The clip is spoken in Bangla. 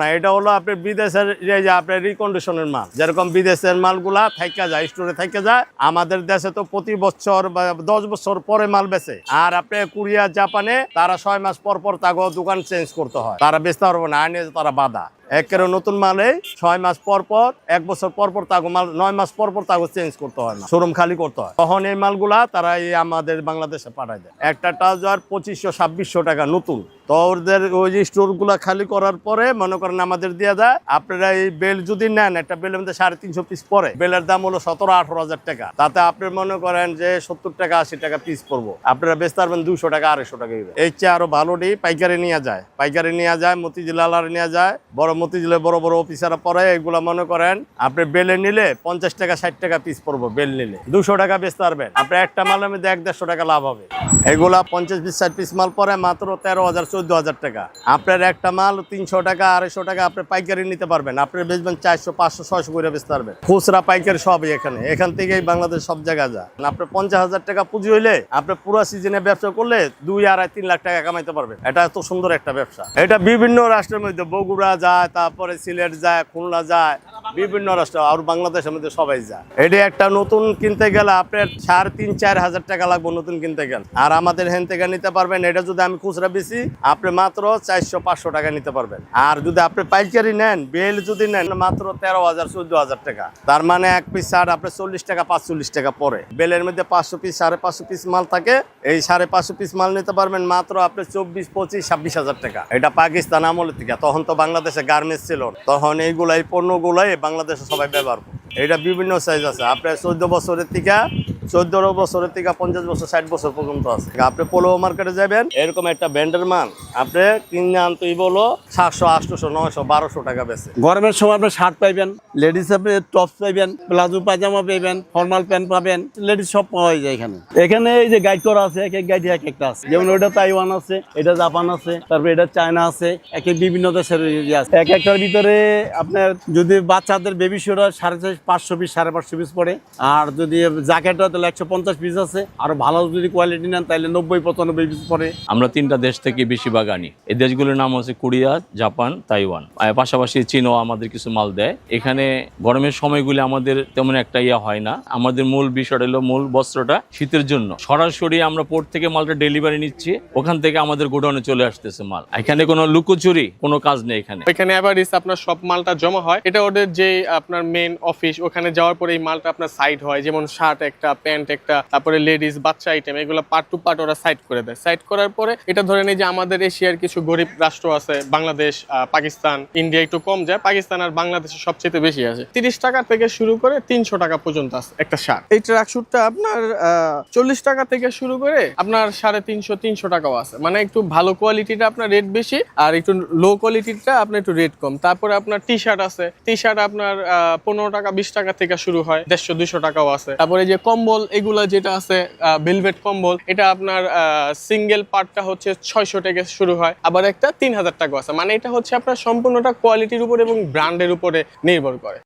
না, এটা হলো আপনার বিদেশের যে আপনার রিকন্ডিশনের মাল। যেরকম বিদেশের মালগুলা থাইকা যায় স্টোরে থাইকা যায়, আমাদের দেশে তো প্রতি বছর বা দশ বছর পরে মাল বেচে। আর আপনার কোরিয়া জাপানে, তারা ছয় মাস পর পর তাকে দোকান চেঞ্জ করতে হয়। তারা বেচতে পারবে না, আইনে তারা বাধা। একের নতুন মালে ছয় মাস পর পর, এক বছর পর পর তাকে মাল, নয় মাস পর পর তাকে চেঞ্জ করতে হয় না। শোরুম খালি করতে হয়। তখন এই মালগুলা তারা এই আমাদের বাংলাদেশে পাঠায় দেয়। একটা ট্রাউজার পঁচিশশো, ছাব্বিশশো টাকা নতুন। তো ওদের ওই যে স্টোরগুলা খালি করার পরে মনে করেন আমাদের দিয়ে দেয় আপনারা এই বেল যদি নেন, একটা বেলের মধ্যে সাড়ে তিনশো পিস পরে বেলের দাম হলো সতেরো, আঠারো হাজার টাকা। তাতে আপনি মনে করেন যে সত্তর টাকা, আশি টাকা পিস পড়ব। আপনারা বেচতে পারবেন দুশো টাকা, আড়াইশো টাকা। এর চেয়ে আরও ভালো নেই, পাইকারি নিয়ে যায়। পাইকারি নিয়ে যায়, মতিঝিল আলার নিয়ে যায়, বড় মতিঝিলে বড় বড় অফিসাররা পরে এগুলা মনে করেন, আপনি বেলে নিলে পঞ্চাশ টাকা, ষাট টাকা পিস পড়ব বেল নিলে। দুশো টাকা বেচতে পারবেন। আপনি একটা মালের মধ্যে এক দেড়শো টাকা লাভ হবে। এগুলা পঞ্চাশ পিস ষাট পিস মাল পরে মাত্র তেরো হাজার, চোদ্দ হাজার টাকা। আপনার একটা মাল তিনশো টাকা, আড়াইশো টাকা আপনি পাইকারি নিতে পারবেন। আপনি বেচবেন চারশো, পাঁচশো, ছয়শো করে বেচতে পারবেন। খুচরা, পাইকারি সবই এখানে। এখান থেকেই বাংলাদেশ সব জায়গায় যায়। আপনি পঞ্চাশ হাজার টাকা পুঁজি হইলে আপনি পুরো সিজনে ব্যবসা করলে দুই, আড়াই, তিন লাখ টাকা কামাইতে পারবেন। এটা এত সুন্দর একটা ব্যবসা। এটা বিভিন্ন রাষ্ট্রের মধ্যে, বগুড়া যায় তারপরে সিলেট যায় খুলনা যায় বিভিন্ন রাষ্ট্র আর বাংলাদেশের মধ্যে সবাই যায়। এটা একটা নতুন কিনতে গেলে আপনার সাড়ে তিন, চার হাজার টাকা লাগবে নতুন কিনতে গেলে। আর আমাদের হেন থেকে নিতে পারবেন, এটা যদি আমি খুচরা বেশি আপনি মাত্র চারশো পাঁচশো টাকা নিতে পারবেন। আর যদি আপনি পাইকারি নেন, বেল যদি নেন, মাত্র তেরো হাজার, চোদ্দ হাজার টাকা। তার মানে এক পিস শার্ট আপনার চল্লিশ টাকা, পাঁচচল্লিশ টাকা পরে বেলের মধ্যে পাঁচশো পিস, সাড়ে পাঁচশো পিস মাল থাকে। এই সাড়ে পাঁচশো পিস মাল নিতে পারবেন মাত্র আপনি চব্বিশ, পঁচিশ, ছাব্বিশ হাজার টাকা। এটা পাকিস্তান আমলের থেকে, তখন তো বাংলাদেশে গার্মেন্টস ছিল। তখন এইগুলাই পণ্যগুলাই বাংলাদেশে সবাই ব্যবহার করে এটা বিভিন্ন সাইজ আছে। আপনার চোদ্দ বছরের থেকে চোদ্দ বছরের থেকে পঞ্চাশ বছর, ষাট বছর পর্যন্ত আছে। আপনি পোলো মার্কেটে যাবেন, এরকম একটা ব্যান্ডের মান আপনি কিনে আনতেই বলো সাতশো আটশোশো নয়শো, বারোশো টাকা বেছে গরমের সময় আপনি শার্ট পাইবেন লেডিস আপনি টপস পাইবেন, প্লাজো পায়জামা পাইবেন ফর্মাল প্যান্ট পাবেন লেডিস সব পাওয়া যায় এখানে। এখানে এই যে গাইড করা আছে, এক এক গাইড এক একটা আছে। যেমন ওটা তাইওয়ান আছে, এটা জাপান আছে, তারপরে এটা চায়না আছে, এক এক বিভিন্ন দেশের আছে। এক একটার ভিতরে আপনার যদি বাচ্চাদের বেবি শুট সাড়ে পাঁচশো পিস সাড়ে পাঁচশো পিস পড়ে, আর যদি জ্যাকেট হয় তাহলে একশো পঞ্চাশ পিস আছে। আর ভালো যদি কোয়ালিটি নেন তাহলে নব্বই পঁচানব্বই পিস পড়ে আমরা তিনটা দেশ থেকে বেশিরভাগ আনি। এই দেশগুলোর নাম হচ্ছে কোরিয়া জাপান তাইওয়ান। পাশাপাশি চীনও আমাদের কিছু মাল দেয়। এখানে গরমের সময়গুলি আমাদের তেমন একটা ইয়া হয় না। আমাদের মূল বিষয়টা হলো মূল বস্ত্রটা শীতের জন্য। সরাসরি আমরা পোর্ট থেকে মালটা ডেলিভারি নিচ্ছি। ওখান থেকে আমাদের গোডাউনে চলে আসতেছে মাল। এখানে কোনো লুকোচুরি কোনো কাজ নেই এখানে। ওইখানে অ্যাভারেজ আপনার সব মালটা জমা হয়। এটা ওদের যে আপনার মেন অফিস ওখানে যাওয়ার পরে এই মালটা আপনার সাইড হয়। যেমন শার্ট একটা প্যান্ট, একটা, তারপরে লেডিস, বাচ্চা আইটেম এগুলো পার্ট টু পার্ট ওরা সাইড করে দেয়। সাইড করার পরে এটা ধরে নেই যে আমাদের এশিয়ার কিছু গরিব রাষ্ট্র আছে, বাংলাদেশ পাকিস্তান, ইন্ডিয়া একটু কম যায়, পাকিস্তান আর বাংলাদেশে সবচেয়ে বেশি আছে। তিরিশ টাকা থেকে শুরু করে তিনশো টাকা পর্যন্ত আছে একটা শার্ট। এই ট্রাক শুটটা আপনার চল্লিশ টাকা থেকে শুরু করে আপনার সাড়ে তিনশো তিনশো টাকাও আছে। মানে একটু ভালো কোয়ালিটিটা আপনার রেট বেশি আর একটু লো কোয়ালিটিটা আপনার একটু রেট কম। তারপরে আপনার টি শার্ট আছে। টি শার্ট আপনার পনেরো টাকা, বিশ টাকা থেকে শুরু হয়, দেড়শো, দুশো টাকাও আছে। তারপরে যে কম্বল, এগুলা যেটা আছে ভেলভেট কম্বল, এটা আপনার সিঙ্গেল পার্টটা হচ্ছে ছয়শো থেকে শুরু হয়। আবার একটা তিন হাজার টাকা আছে। মানে এটা হচ্ছে আপনার সম্পূর্ণটা কোয়ালিটির উপর এবং ব্র্যান্ডের উপরে নির্ভর করে।